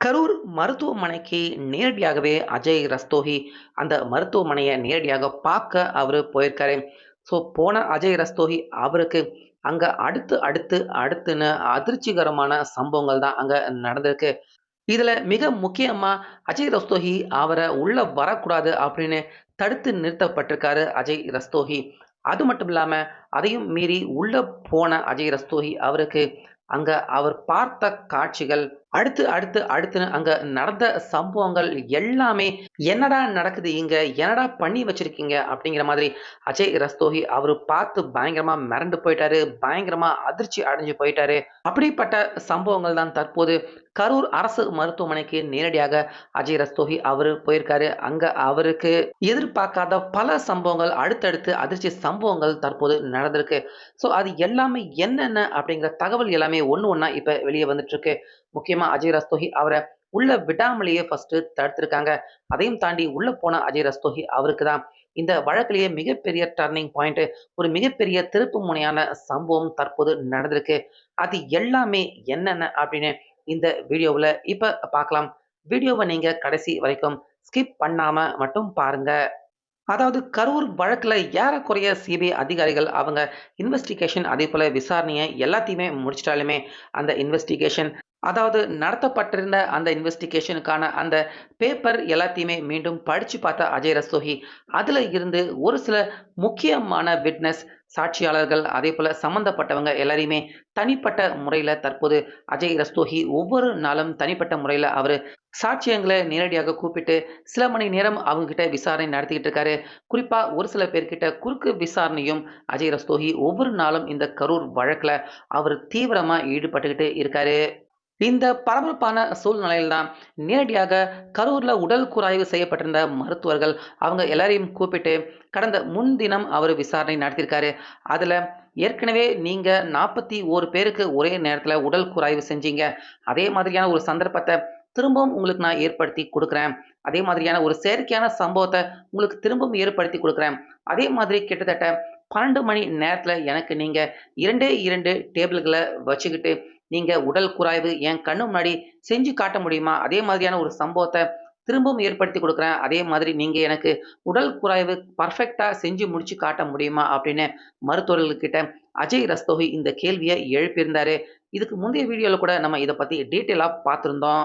கரூர் மருத்துவமனைக்கு நேரடியாகவே அஜய் ரஸ்தோகி அந்த மருத்துவமனையை நேரடியாக பார்க்க அவர் போயிருக்காரு. ஸோ போன அஜய் ரஸ்தோகி அவருக்கு அங்கே அடுத்து அடுத்து அடுத்துன்னு அதிர்ச்சிகரமான சம்பவங்கள் தான் அங்கே நடந்திருக்கு. இதில் மிக முக்கியமாக அஜய் ரஸ்தோகி அவரை உள்ளே வரக்கூடாது அப்படின்னு தடுத்து நிறுத்தப்பட்டிருக்காரு அஜய் ரஸ்தோகி. அது மட்டும் இல்லாமல் அதையும் மீறி உள்ளே போன அஜய் ரஸ்தோகி அவருக்கு அங்கே அவர் பார்த்த காட்சிகள் அடுத்து அடுத்து அடுத்துன்னு அங்க நடந்த சம்பவங்கள் எல்லாமே என்னடா நடக்குது இங்க? என்னடா பண்ணி வச்சிருக்கீங்க? அப்படிங்கிற மாதிரி அஜய் ரஸ்தோகி அவரு பார்த்து பயங்கரமா மிரண்டு போயிட்டாரு பயங்கரமா அதிர்ச்சி அடைஞ்சு போயிட்டாரு. அப்படிப்பட்ட சம்பவங்கள் தான் தற்போது கரூர் அரசு மருத்துவமனைக்கு நேரடியாக அஜய் ரஸ்தோகி அவரு போயிருக்காரு. அங்க அவருக்கு எதிர்பார்க்காத பல சம்பவங்கள் அடுத்தடுத்து அதிர்ச்சி சம்பவங்கள் தற்போது நடந்திருக்கு. ஸோ அது எல்லாமே என்னென்ன அப்படிங்கிற தகவல் எல்லாமே ஒன்று ஒன்றா இப்போ வெளியே வந்துட்டு இருக்கு முக்கியமாக அஜய் ரஸ்தோஹி அவரை உள்ள விடாமலேயே ஃபர்ஸ்ட் தடுத்திருக்காங்க. அதையும் தாண்டி உள்ள போன அஜய் ரஸ்தோஹி அவருக்கு தான் இந்த வழக்கிலேயே மிகப்பெரிய டர்னிங் பாயிண்ட் ஒரு மிகப்பெரிய திருப்பு முனையான சம்பவம் தற்போது நடந்திருக்கு. அது எல்லாமே என்னென்ன அப்படின்னு இந்த வீடியோவில் இப்போ பார்க்கலாம். வீடியோவை நீங்கள் கடைசி வரைக்கும் ஸ்கிப் பண்ணாமல் மட்டும் பாருங்க. அதாவது கரூர் வழக்கில் ஏறக்குறைய சிபிஐ அதிகாரிகள் அவங்க இன்வெஸ்டிகேஷன் அதே போல் விசாரணையை எல்லாத்தையுமே முடிச்சிட்டாலுமே அந்த இன்வெஸ்டிகேஷன் அதாவது நடத்தப்பட்டிருந்த அந்த இன்வெஸ்டிகேஷனுக்கான அந்த பேப்பர் எல்லாத்தையுமே மீண்டும் படித்து பார்த்த அஜய் ரஸ்தோகி அதில் இருந்து ஒரு சில முக்கியமான விட்னஸ் சாட்சியாளர்கள் அதே போல் சம்மந்தப்பட்டவங்க எல்லாரையுமே தனிப்பட்ட முறையில் தற்போது அஜய் ரஸ்தோகி ஒவ்வொரு நாளும் தனிப்பட்ட முறையில் அவர் சாட்சியங்களை நேரடியாக கூப்பிட்டு சில மணி நேரம் அவங்கக்கிட்ட விசாரணை நடத்திக்கிட்டு இருக்காரு. குறிப்பாக ஒரு சில பேர்கிட்ட குறுக்கு விசாரணையும் அஜய் ரஸ்தோகி ஒவ்வொரு நாளும் இந்த கரூர் வழக்கில் அவர் தீவிரமாக ஈடுபட்டுக்கிட்டு இருக்காரு. இந்த பரபரப்பான சூழ்நிலையில்தான் நேரடியாக கரூரில் உடல் கூராய்வு செய்யப்பட்டிருந்த மருத்துவர்கள் அவங்க எல்லாரையும் கூப்பிட்டு கடந்த முன்தினம் அவர் விசாரணை நடத்தியிருக்காரு. அதில் ஏற்கனவே நீங்கள் நாற்பத்தி ஓரு பேருக்கு ஒரே நேரத்தில் உடல் கூராய்வு செஞ்சீங்க. அதே மாதிரியான ஒரு சந்தர்ப்பத்தை திரும்பவும் உங்களுக்கு நான் ஏற்படுத்தி கொடுக்குறேன். அதே மாதிரியான ஒரு செயற்கையான சம்பவத்தை உங்களுக்கு திரும்பவும் ஏற்படுத்தி கொடுக்குறேன். அதே மாதிரி கிட்டத்தட்ட பன்னெண்டு மணி நேரத்தில் எனக்கு நீங்கள் இரண்டே இரண்டு டேபிள்களை வச்சுக்கிட்டு நீங்கள் உடல் குறாய்வு என் கண்ணு முன்னாடி செஞ்சு காட்ட முடியுமா? அதே மாதிரியான ஒரு சம்பவத்தை திரும்பவும் ஏற்படுத்தி கொடுக்குறேன். அதே மாதிரி நீங்கள் எனக்கு உடல் குறாய்வு பர்ஃபெக்டாக செஞ்சு முடிச்சு காட்ட முடியுமா? அப்படின்னு மருத்துவர்கள்கிட்ட அஜய் ரஸ்தோகி இந்த கேள்வியை எழுப்பியிருந்தாரு. இதுக்கு முந்தைய வீடியோவில் கூட நம்ம இதை பற்றி டீட்டெயிலாக பார்த்துருந்தோம்.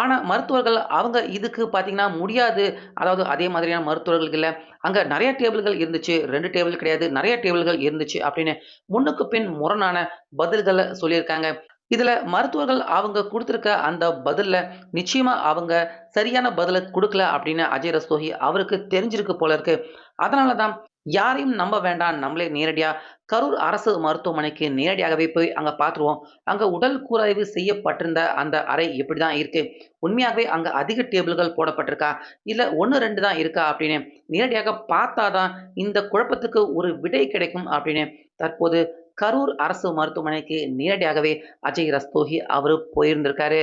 ஆனால் மருத்துவர்கள் அவங்க இதுக்கு பார்த்தீங்கன்னா முடியாது. அதாவது அதே மாதிரியான மருத்துவர்கள் இல்லை. அங்கே நிறைய டேபிள்கள் இருந்துச்சு. ரெண்டு டேபிள் கிடையாது. நிறைய டேபிள்கள் இருந்துச்சு அப்படின்னு முன்னுக்கு பின் முரணான பதில்களை சொல்லியிருக்காங்க. இதில் மருத்துவர்கள் அவங்க கொடுத்துருக்க அந்த பதிலில் நிச்சயமாக அவங்க சரியான பதிலை கொடுக்கல அப்படின்னு அஜய் ரஸ்தோகி அவருக்கு தெரிஞ்சிருக்கு போல இருக்கு. அதனால தான் யாரையும் நம்ப வேண்டாம். நம்மளே நேரடியாக கரூர் அரசு மருத்துவமனைக்கு நேரடியாகவே போய் அங்கே பார்த்துருவோம் அங்கே உடல் கூறாய்வு செய்யப்பட்டிருந்த அந்த அறை எப்படி தான் இருக்கு? உண்மையாகவே அங்கே அதிக டேபிள்கள் போடப்பட்டிருக்கா? இல்லை ஒன்று ரெண்டு தான் இருக்கா அப்படின்னு நேரடியாக பார்த்தா தான் இந்த குழப்பத்துக்கு ஒரு விடை கிடைக்கும் அப்படின்னு தற்போது கரூர் அரசு மருத்துவமனைக்கு நேரடியாகவே அஜய் ரஸ்தோகி அவர் போயிருந்திருக்காரு.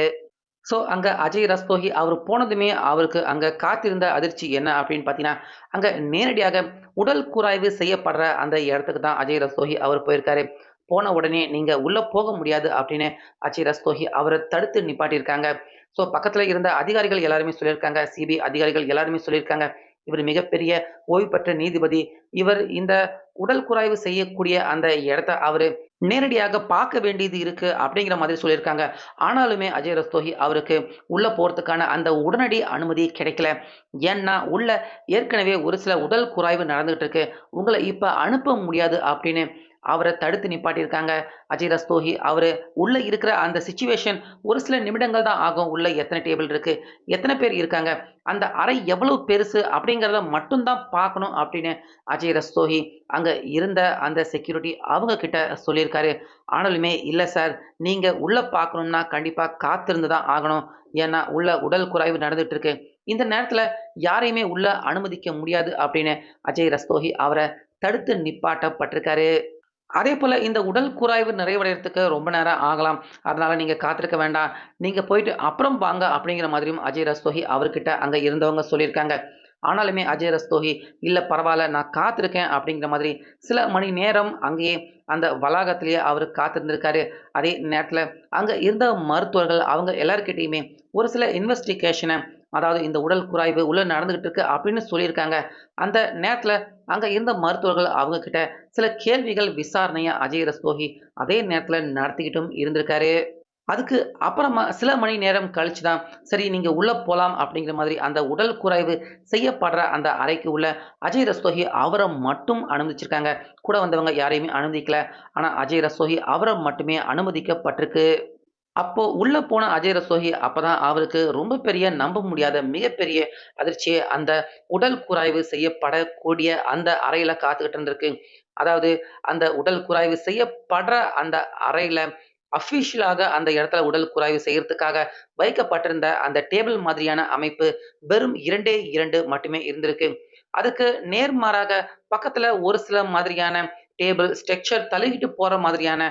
ஸோ அங்கே அஜய் ரஸ்தோகி அவர் போனதுமே அவருக்கு அங்கே காத்திருந்த அதிர்ச்சி என்ன அப்படின்னு பார்த்தீங்கன்னா அங்கே நேரடியாக உடல் கூராய்வு செய்யப்படுற அந்த இடத்துக்கு தான் அஜய் ரஸ்தோகி அவர் போயிருக்காரு. போன உடனே நீங்கள் உள்ளே போக முடியாது அப்படின்னு அஜய் ரஸ்தோகி அவரை தடுத்து நிப்பாட்டியிருக்காங்க. ஸோ பக்கத்தில் இருந்த அதிகாரிகள் எல்லாருமே சொல்லியிருக்காங்க. சிபிஐ அதிகாரிகள் எல்லாருமே சொல்லியிருக்காங்க. இவர் மிகப்பெரிய ஓய்வு பெற்ற நீதிபதி. இவர் இந்த உடல் குறாய்வு செய்யக்கூடிய அந்த இடத்த அவர் நேரடியாக பார்க்க வேண்டியது இருக்கு அப்படிங்கிற மாதிரி சொல்லியிருக்காங்க. ஆனாலுமே அஜய் ரஸ்தோகி அவருக்கு உள்ள போறதுக்கான அந்த உடனடி அனுமதி கிடைக்கல. ஏன்னா உள்ள ஏற்கனவே ஒரு சில உடல் குறாய்வு நடந்துகிட்டு இருக்கு. உங்களை இப்போ அனுப்ப முடியாது அப்படின்னு அவரை தடுத்து நிப்பாட்டியிருக்காங்க. அஜய் ரஸ்தோஹி அவர் உள்ளே இருக்கிற அந்த சுச்சுவேஷன் ஒரு சில நிமிடங்கள் தான் ஆகும். உள்ளே எத்தனை டேபிள் இருக்குது எத்தனை பேர் இருக்காங்க? அந்த அறை எவ்வளவு பெருசு அப்படிங்கிறத மட்டும்தான் பார்க்கணும் அப்படின்னு அஜய் ரஸ்தோஹி அங்கே இருந்த அந்த செக்யூரிட்டி அவங்க கிட்ட சொல்லியிருக்காரு. ஆனாலுமே இல்லை சார் நீங்கள் உள்ளே பார்க்கணும்னா கண்டிப்பாக காத்திருந்து தான் ஆகணும். ஏன்னா உள்ள உடல் குறைவு நடந்துட்டு இருக்கு. இந்த நேரத்தில் யாரையுமே உள்ள அனுமதிக்க முடியாது அப்படின்னு அஜய் ரஸ்தோஹி அவரை தடுத்து நிப்பாட்டப்பட்டிருக்காரு. அதே போல் இந்த உடல் குறாய்வு நிறைவடைகிறதுக்கு ரொம்ப நேரம் ஆகலாம். அதனால் நீங்கள் காத்திருக்க வேண்டாம். நீங்கள் போயிட்டு அப்புறம் வாங்க அப்படிங்கிற மாதிரியும் அஜய் ரஸ்தோகி அவர்கிட்ட அங்கே இருந்தவங்க சொல்லியிருக்காங்க. ஆனாலுமே அஜய் ரஸ்தோகி இல்லை பரவாயில்ல நான் காத்திருக்கேன் அப்படிங்கிற மாதிரி சில மணி நேரம் அங்கேயே அந்த வளாகத்திலேயே அவர் காத்திருந்திருக்காரு. அதே நேரத்தில் அங்கே இருந்த மருத்துவர்கள் அவங்க எல்லாருக்கிட்டேயுமே ஒரு சில இன்வெஸ்டிகேஷனை அதாவது இந்த உடல் குறாய்வு உள்ள நடந்துகிட்டு இருக்கு அப்படின்னு சொல்லியிருக்காங்க. அந்த நேரத்தில் அங்கே இருந்த மருத்துவர்கள் அவங்க கிட்ட சில கேள்விகள் விசாரணையை அஜய் ரஸ்தோகி அதே நேரத்தில் நடத்திக்கிட்டும் இருந்திருக்காரு. அதுக்கு அப்புறமா சில மணி நேரம் கழிச்சு தான் சரி நீங்கள் உள்ளே போகலாம் அப்படிங்கிற மாதிரி அந்த உடல் குறைவு செய்யப்படுற அந்த அறைக்கு உள்ள அஜய் ரஸ்தோகி அவரை மட்டும் அனுமதிச்சிருக்காங்க. கூட வந்தவங்க யாரையுமே அனுமதிக்கல. ஆனால் அஜய் ரஸ்தோகி அவரை மட்டுமே அனுமதிக்கப்பட்டிருக்கு. அப்போ உள்ள போன அஜய் ரசோகி அப்பதான் அவருக்கு ரொம்ப பெரிய நம்ப முடியாத மிகப்பெரிய அதிர்ச்சியை அந்த உடல் குறாய்வு செய்யப்படக்கூடிய அந்த அறையில காத்துக்கிட்டு இருந்திருக்கு. அதாவது அந்த உடல் குறாய்வு செய்யப்படுற அந்த அறையில அஃபிஷியலாக அந்த இடத்துல உடல் குறாய்வு செய்யறதுக்காக வைக்கப்பட்டிருந்த அந்த டேபிள் மாதிரியான அமைப்பு வெறும் இரண்டே இரண்டு மட்டுமே இருந்திருக்கு. அதுக்கு நேர்மாறாக பக்கத்துல ஒரு சில மாதிரியான டேபிள் ஸ்ட்ரக்சர் தழுகிட்டு போற மாதிரியான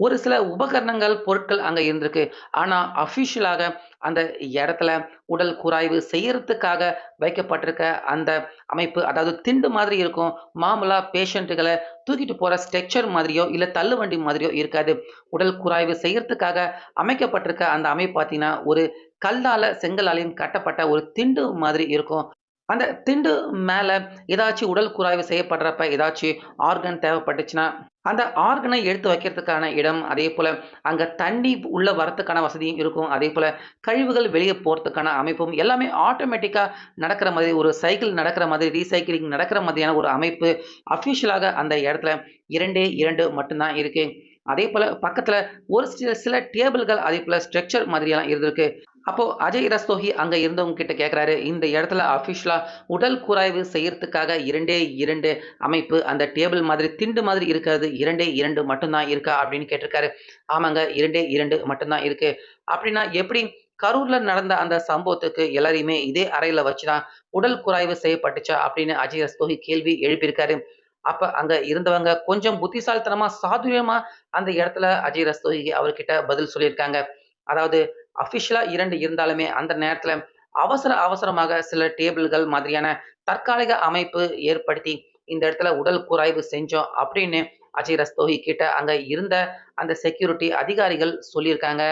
ஒரு சில உபகரணங்கள் பொருட்கள் அங்கே இருந்திருக்கு. ஆனால் அஃபிஷியலாக அந்த இடத்துல உடல் குறாய்வு செய்யறதுக்காக வைக்கப்பட்டிருக்க அந்த அமைப்பு அதாவது திண்டு மாதிரி இருக்கும். மாமூலா பேஷண்ட்டுகளை தூக்கிட்டு போகிற ஸ்ட்ரக்சர் மாதிரியோ இல்லை தள்ளுவண்டி மாதிரியோ இருக்காது. உடல் குறாய்வு செய்யறதுக்காக அமைக்கப்பட்டிருக்க அந்த அமைப்பு பார்த்தீங்கன்னா ஒரு கல்லால செங்கலாலையும் கட்டப்பட்ட ஒரு திண்டு மாதிரி இருக்கும். அந்த திண்டு மேலே ஏதாச்சும் உடல் குறாய்வு செய்யப்படுறப்ப ஏதாச்சும் ஆர்கன் தேவைப்பட்டுச்சுன்னா அந்த ஆர்கனை எடுத்து வைக்கிறதுக்கான இடம் அதே போல் அங்கே தண்ணி உள்ள வரத்துக்கான வசதியும் இருக்கும். அதே போல் கழிவுகள் வெளியே போகிறதுக்கான அமைப்பும் எல்லாமே ஆட்டோமேட்டிக்காக நடக்கிற மாதிரி ஒரு சைக்கிள் நடக்கிற மாதிரி ரீசைக்கிளிங் நடக்கிற மாதிரியான ஒரு அமைப்பு அஃபிஷியலாக அந்த இடத்துல இரண்டே இரண்டு மட்டும்தான் இருக்குது அதே போல் பக்கத்தில் ஒரு சில சில டேபிள்கள் அதே போல் ஸ்ட்ரக்சர் மாதிரியெல்லாம் இருந்திருக்கு. அப்போ அஜய் ரஸ்தோகி அங்க இருந்தவங்க கிட்ட கேட்கிறாரு இந்த இடத்துல அஃபிஷியலா உடல் குறைவு செய்யறதுக்காக இரண்டே இரண்டு அமைப்பு அந்த டேபிள் மாதிரி திண்டு மாதிரி இருக்கிறது இரண்டே இரண்டு மட்டும்தான் இருக்கா அப்படின்னு கேட்டிருக்காரு. ஆமாங்க இரண்டே இரண்டு மட்டும்தான் இருக்கு. அப்படின்னா எப்படி கரூர்ல நடந்த அந்த சம்பவத்துக்கு எல்லாரையுமே இதே அறையில வச்சுதான் உடல் குறைவு செய்யப்பட்டுச்சா அப்படின்னு அஜய் ரஸ்தோகி கேள்வி எழுப்பியிருக்காரு. அப்ப அங்க இருந்தவங்க கொஞ்சம் புத்திசாலித்தனமா சாதுரியமா அந்த இடத்துல அஜய் ரஸ்தோகி அவர்கிட்ட பதில் சொல்லியிருக்காங்க. அதாவது அஃபிஷியலா இரண்டு இருந்தாலுமே அந்த நேரத்தில் அவசர அவசரமாக சில டேபிள்கள் மாதிரியான தற்காலிக அமைப்பு ஏற்படுத்தி இந்த இடத்துல உடல் குறாய்வு செஞ்சோம் அப்படின்னு அஜய் ரஸ்தோகி கிட்ட அங்க இருந்த அந்த செக்யூரிட்டி அதிகாரிகள் சொல்லியிருக்காங்க.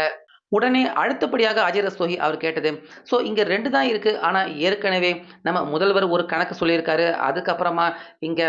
உடனே அடுத்தபடியாக அஜய் ரஸ்தோகி அவர் கேட்டது ஸோ இங்க ரெண்டு தான் இருக்கு. ஆனா ஏற்கனவே நம்ம முதல்வர் ஒரு கணக்கு சொல்லியிருக்காரு. அதுக்கப்புறமா இங்க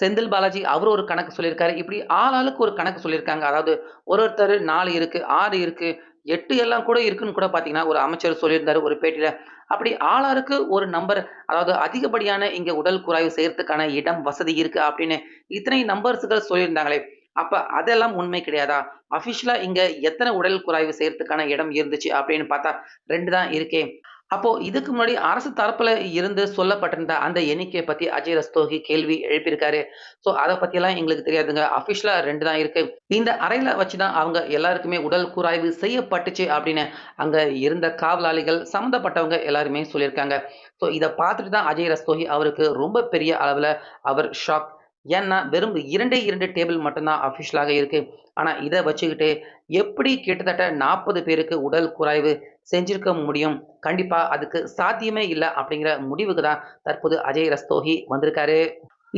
செந்தில் பாலாஜி அவர் ஒரு கணக்கு சொல்லியிருக்காரு. இப்படி ஆளாளுக்கு ஒரு கணக்கு சொல்லியிருக்காங்க. அதாவது ஒரு ஒருத்தர் நாலு இருக்கு ஆறு இருக்கு. எட்டு எல்லாம் கூட இருக்குன்னு கூட பார்த்தீங்கன்னா ஒரு அமைச்சர் சொல்லியிருந்தாரு ஒரு பேட்டியில். அப்படி ஆளாருக்கு ஒரு நம்பர் அதாவது அதிகப்படியான இங்கே உடல் குறாய்வு செய்கிறதுக்கான இடம் வசதி இருக்கு அப்படின்னு இத்தனை நம்பர்ஸுகள் சொல்லியிருந்தாங்களே. அப்போ அதெல்லாம் உண்மை கிடையாதா? அஃபிஷியலாக இங்கே எத்தனை உடல் குறாய்வு செய்யறதுக்கான இடம் இருந்துச்சு அப்படின்னு பார்த்தா ரெண்டு தான் இருக்கே. அப்போ இதுக்கு முன்னாடி அரசு தரப்புல இருந்து சொல்லப்பட்டிருந்த அந்த எண்ணிக்கையை பத்தி அஜய் ரஸ்தோகி கேள்வி எழுப்பியிருக்காரு. ஸோ அதை பத்தியெல்லாம் எங்களுக்கு தெரியாதுங்க. அஃபிஷியலா ரெண்டு தான் இருக்கு. இந்த அறையில வச்சுதான் அவங்க எல்லாருக்குமே உடல் கூராய்வு செய்யப்பட்டுச்சு அப்படின்னு அங்க இருந்த காவலாளிகள் சம்மந்தப்பட்டவங்க எல்லாருமே சொல்லியிருக்காங்க. ஸோ இதை பார்த்துட்டு தான் அஜய் ரஸ்தோகி அவருக்கு ரொம்ப பெரிய அளவில் அவர் ஷாக் ஏன்னா வெறும் இரண்டே இரண்டு டேபிள் மட்டும்தான் அஃபிஷியலாக இருக்கு. ஆனால் இதை வச்சுக்கிட்டு எப்படி கிட்டத்தட்ட நாற்பது பேருக்கு உடல் குறைவு செஞ்சிருக்க முடியும்? கண்டிப்பாக அதுக்கு சாத்தியமே இல்லை அப்படிங்கிற முடிவுக்கு தான் தற்போது அஜய் ரஸ்தோகி வந்திருக்காரு.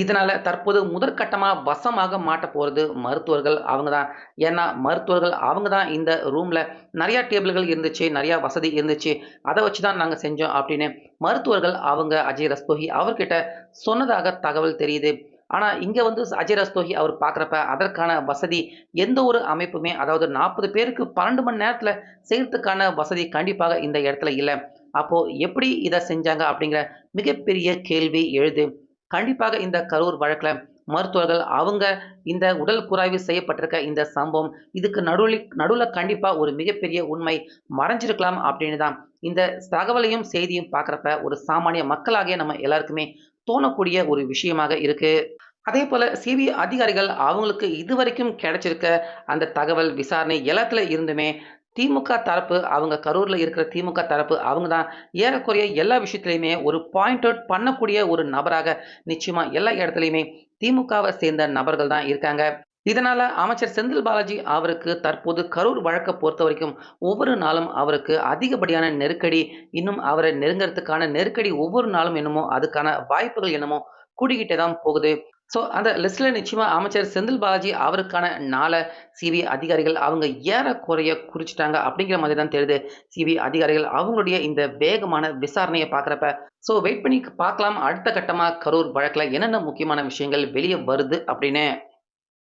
இதனால தற்போது முதற்கட்டமாக வசமாக மாட்ட போகிறது மருத்துவர்கள் அவங்க தான். ஏன்னா மருத்துவர்கள் அவங்க தான் இந்த ரூமில் நிறையா டேபிள்கள் இருந்துச்சு நிறையா வசதி இருந்துச்சு. அதை வச்சு தான் நாங்கள் செஞ்சோம் அப்படின்னு மருத்துவர்கள் அவங்க அஜய் ரஸ்தோகி அவர்கிட்ட சொன்னதாக தகவல் தெரியுது. ஆனா இங்க வந்து அஜய் ரஸ்தோகி அவர் பார்க்குறப்ப அதற்கான வசதி எந்த ஒரு அமைப்புமே அதாவது நாற்பது பேருக்கு பன்னெண்டு மணி நேரத்துல செய்யறதுக்கான வசதி கண்டிப்பாக இந்த இடத்துல இல்லை. அப்போ எப்படி இதை செஞ்சாங்க அப்படிங்கிற மிகப்பெரிய கேள்வி எழுது. கண்டிப்பாக இந்த கரூர் வழக்குல மருத்துவர்கள் அவங்க இந்த உடல் குறாய்வு செய்யப்பட்டிருக்க இந்த சம்பவம் இதுக்கு நடுவில் நடுவில் கண்டிப்பா ஒரு மிகப்பெரிய உண்மை மறைஞ்சிருக்கலாம் அப்படின்னு தான். இந்த தகவலையும் செய்தியும் பார்க்குறப்ப ஒரு சாமானிய மக்களாகிய நம்ம எல்லாருக்குமே தோணக்கூடிய ஒரு விஷயமாக இருக்கு. அதே போல சிபிஐ அதிகாரிகள் அவங்களுக்கு இதுவரைக்கும் கிடைச்சிருக்க அந்த தகவல் விசாரணை எல்லாத்துல இருந்துமே திமுக தரப்பு அவங்க கரூரில் இருக்கிற திமுக தரப்பு அவங்க தான் ஏறக்குறைய எல்லா விஷயத்துலையுமே ஒரு பாயிண்ட் அவுட் பண்ணக்கூடிய ஒரு நபராக நிச்சயமாக எல்லா இடத்துலையுமே திமுகவை சேர்ந்த நபர்கள் தான் இருக்காங்க. இதனால அமைச்சர் செந்தில் பாலாஜி அவருக்கு தற்போது கரூர் வழக்கை பொறுத்த வரைக்கும் ஒவ்வொரு நாளும் அவருக்கு அதிகப்படியான நெருக்கடி, இன்னும் அவரை நெருங்கிறதுக்கான நெருக்கடி ஒவ்வொரு நாளும் என்னமோ அதுக்கான வாய்ப்புகள் என்னமோ கூடிக்கிட்டே தான் போகுது. ஸோ அந்த லிஸ்ட்ல நிச்சயமா அமைச்சர் செந்தில் பாலாஜி அவருக்கான நாள சிபிஐ அதிகாரிகள் அவங்க ஏறக்குறைய குறிச்சுட்டாங்க அப்படிங்கிற மாதிரி தான் தெரியுது. சிபிஐ அதிகாரிகள் அவங்களுடைய இந்த வேகமான விசாரணையை பார்க்குறப்ப, ஸோ வெயிட் பண்ணி பார்க்கலாம் அடுத்த கட்டமாக கரூர் வழக்கில் என்னென்ன முக்கியமான விஷயங்கள் வெளியே வருது அப்படின்னு.